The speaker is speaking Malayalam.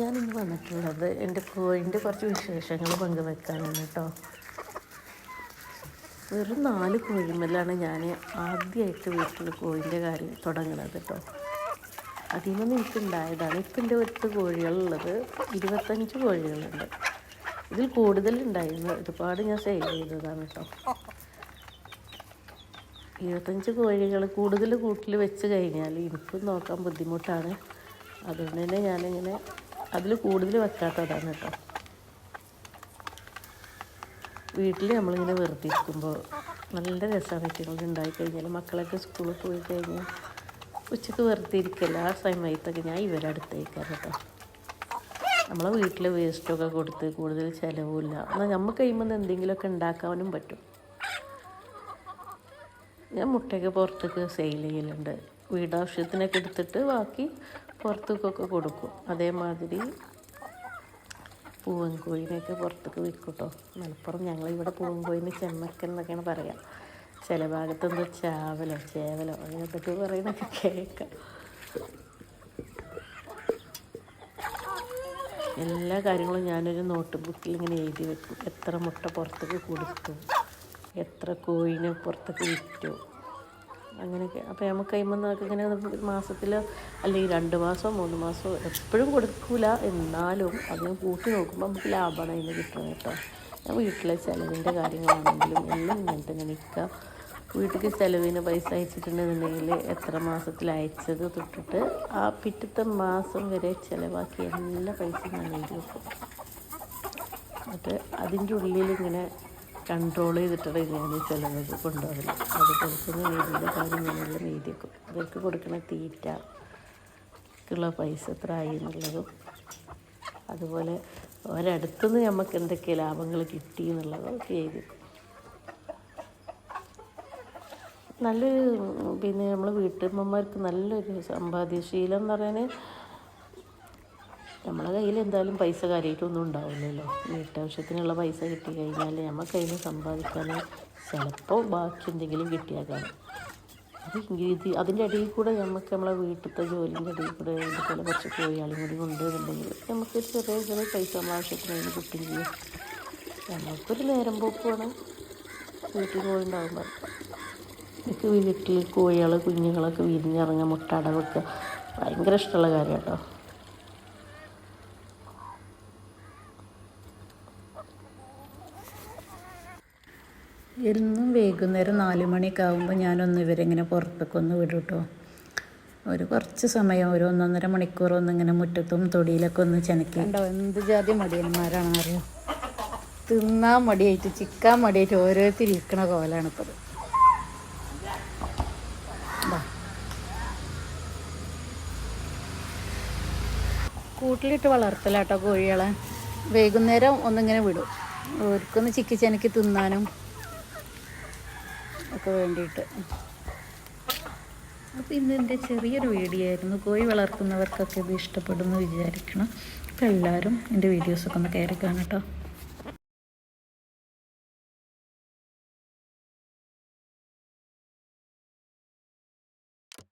ഞാനിന്ന് വന്നിട്ടുള്ളത് എന്റെ കോഴിന്റെ കുറച്ച് വിശേഷങ്ങൾ പങ്കുവെക്കാനാണ് കേട്ടോ. വെറും നാല് കോഴിമല്ലാണ് ഞാൻ ആദ്യമായിട്ട് വീട്ടിൽ കോഴിന്റെ കാര്യം തുടങ്ങുന്നത് കേട്ടോ. അതിൽ നിന്ന് എനിക്കുണ്ടായതാണ്. ഇപ്പം എന്റെ എട്ട് കോഴികളുള്ളത് ഇരുപത്തഞ്ച് കോഴികളുണ്ട്. ഇതിൽ കൂടുതലുണ്ടായിരുന്നു ഒരുപാട് ഞാൻ സെയിൽ ചെയ്തതാണ് കേട്ടോ. ഇരുപത്തഞ്ച് കോഴികൾ കൂടുതൽ കൂട്ടിൽ വെച്ച് കഴിഞ്ഞാൽ എനിക്കും നോക്കാൻ ബുദ്ധിമുട്ടാണ്. അതുകൊണ്ട് തന്നെ ഞാനിങ്ങനെ അതിൽ കൂടുതൽ വെക്കാത്തതാണ് കേട്ടോ. വീട്ടിൽ നമ്മളിങ്ങനെ വെറുതെ ഇരിക്കുമ്പോൾ നല്ല രസമാണ് ഇറ്റുങ്ങൾ ഉണ്ടായി കഴിഞ്ഞാൽ മക്കളൊക്കെ സ്കൂളിൽ പോയി കഴിഞ്ഞാൽ ഉച്ചയ്ക്ക് വെറുതെ ഇരിക്കില്ല ആ സമയത്തൊക്കെ ഞാൻ ഇവരെ അടുത്തേക്കാണ് കേട്ടോ. നമ്മളെ വീട്ടിൽ വേസ്റ്റൊക്കെ കൊടുത്ത് കൂടുതൽ ചിലവുമില്ല എന്നാൽ നമുക്ക് കഴിയുമ്പോൾ എന്തെങ്കിലുമൊക്കെ ഉണ്ടാക്കാനും പറ്റും. ഞാൻ മുട്ടയൊക്കെ പുറത്തേക്ക് സെയിൽ ചെയ്യലുണ്ട്. വീടാവശ്യത്തിനൊക്കെ എടുത്തിട്ട് ബാക്കി പുറത്തേക്കൊക്കെ കൊടുക്കും. അതേമാതിരി പൂവൻ കോഴിനെയൊക്കെ പുറത്തേക്ക് വിൽക്കും കേട്ടോ മലപ്പുറം ഞങ്ങളിവിടെ പൂവൻ കോഴിന് ചെമ്മക്കൻ എന്നൊക്കെയാണ് പറയാം. ചില ഭാഗത്ത് എന്തോ ചാവലോ ചേവലോ അതിനെപ്പറ്റി പറയുന്നൊക്കെ കേൾക്കാം. എല്ലാ കാര്യങ്ങളും ഞാനൊരു നോട്ട് ബുക്കിൽ ഇങ്ങനെ എഴുതി വെക്കും. എത്ര മുട്ട പുറത്തേക്ക് കൊടുത്തു എത്ര കോഴിനെ പുറത്തേക്ക് വിറ്റു. അങ്ങനെയൊക്കെ. അപ്പോൾ നമുക്ക് കഴിയുമ്പോൾ നമുക്ക് ഇങ്ങനെ മാസത്തിൽ അല്ലെങ്കിൽ രണ്ട് മാസമോ മൂന്ന് മാസമോ എപ്പോഴും കൊടുക്കില്ല എന്നാലും അതിന് കൂട്ടി നോക്കുമ്പോൾ നമുക്ക് ലാഭമാണ് അതിന് കിട്ടുന്നത് കേട്ടോ. ഞാൻ വീട്ടിലെ ചിലവിന്റെ കാര്യങ്ങളാണെങ്കിലും എല്ലാം ഇങ്ങനെ തന്നെ നിൽക്കുക വീട്ടിലേക്ക് ചിലവിന് പൈസ അയച്ചിട്ടുണ്ടെന്നുണ്ടെങ്കിൽ എത്ര മാസത്തിൽ അയച്ചത് തൊട്ടിട്ട് ആ പിറ്റത്തെ മാസം വരെ ചിലവാക്കി എല്ലാ പൈസയും ഞാൻ എഴുതി വെക്കും. എന്നിട്ട് അതിന്റെ ഉള്ളിൽ ഇങ്ങനെ കൺട്രോൾ ചെയ്തിട്ടുള്ള ഞാൻ ചിലവർക്ക് കൊണ്ടുപോകൽ അത് കൊടുക്കുന്ന രീതിയിലെ കാര്യങ്ങളെല്ലാം രീതിയൊക്കെ ഇവർക്ക് കൊടുക്കുന്ന തീറ്റ പൈസ എത്ര ആയി എന്നുള്ളതും അതുപോലെ ഒരടുത്തുനിന്ന് നമുക്ക് എന്തൊക്കെ ലാഭങ്ങൾ കിട്ടി എന്നുള്ളതൊക്കെ എഴുതി വെക്കും നല്ലൊരു പിന്നെ നമ്മൾ വീട്ടമ്മമാർക്ക് നല്ലൊരു സമ്പാദ്യശീലം എന്ന് പറയാൻ നമ്മളെ കയ്യിൽ എന്തായാലും പൈസ കാര്യമായിട്ടൊന്നും ഉണ്ടാവില്ലല്ലോ. വീട്ടാവശ്യത്തിനുള്ള പൈസ കിട്ടി കഴിഞ്ഞാൽ നമുക്ക് അതിന് സമ്പാദിക്കാൻ ചിലപ്പോൾ ബാക്കി എന്തെങ്കിലും കിട്ടിയാൽ കാണും അത് ഇത് അതിന്റെ ഇടയിൽ കൂടെ നമുക്ക് നമ്മളെ വീട്ടിലത്തെ ജോലിന്റെ ഇടയിൽ കൂടെ ഇതുപോലെ കുറച്ച് കോഴിയാളും കൂടി കൊണ്ടുവരുന്നുണ്ടെങ്കിൽ നമുക്ക് ചെറിയ ചെറിയ പൈസ നമ്മൾ ആവശ്യത്തിന് കിട്ടുകയും ചെയ്യും. നമുക്കൊരു നേരം പോക്കുവാണ് വീട്ടിൽ കോഴിണ്ടാകുമ്പോൾ എനിക്ക് വീട്ടിൽ കോഴികൾ കുഞ്ഞുങ്ങളൊക്കെ വിരിഞ്ഞിറങ്ങുക മുട്ട അടവൊക്കെ ഭയങ്കര ഇഷ്ടമുള്ള കാര്യം കേട്ടോ എന്നും വൈകുന്നേരം നാല് മണിയൊക്കെ ആകുമ്പോൾ ഞാനൊന്ന് ഇവരിങ്ങനെ പുറത്തേക്ക് ഒന്ന് വിടും കേട്ടോ ഒരു കുറച്ച് സമയം ഒരു ഒന്നൊന്നര മണിക്കൂർ ഒന്നിങ്ങനെ മുറ്റത്തും തൊടിയിലൊക്കെ ഒന്ന് ചെനക്കി. ഉണ്ടോ എന്ത് ജാതി മടിയന്മാരാണ് അറിയോ? തിന്നാൻ മടിയായിട്ട് ചിക്കൻ മടിയായിട്ട് ഓരോരുത്തർ ഇരിക്കണ കോലാണ് ഇപ്പോൾ. കൂട്ടിലിട്ട് വളർത്തലാട്ടോ കോഴികളെ. വൈകുന്നേരം ഒന്നിങ്ങനെ വിടും. അവർക്കൊന്ന് ചിക്കി ചെനക്കി തിന്നാനും. ഒക്കെ വേണ്ടിയിട്ട്. അപ്പോൾ ഇന്ന് എന്റെ ചെറിയൊരു വീഡിയോ ആയിരുന്നു. കോഴി വളർത്തുന്നവർക്കൊക്കെ ഇത് ഇഷ്ടപ്പെടുമെന്ന് വിചാരിക്കണം. അപ്പോൾ എല്ലാവരും എന്റെ വീഡിയോസൊക്കെ ഒന്ന് കയറി കാണാം കേട്ടോ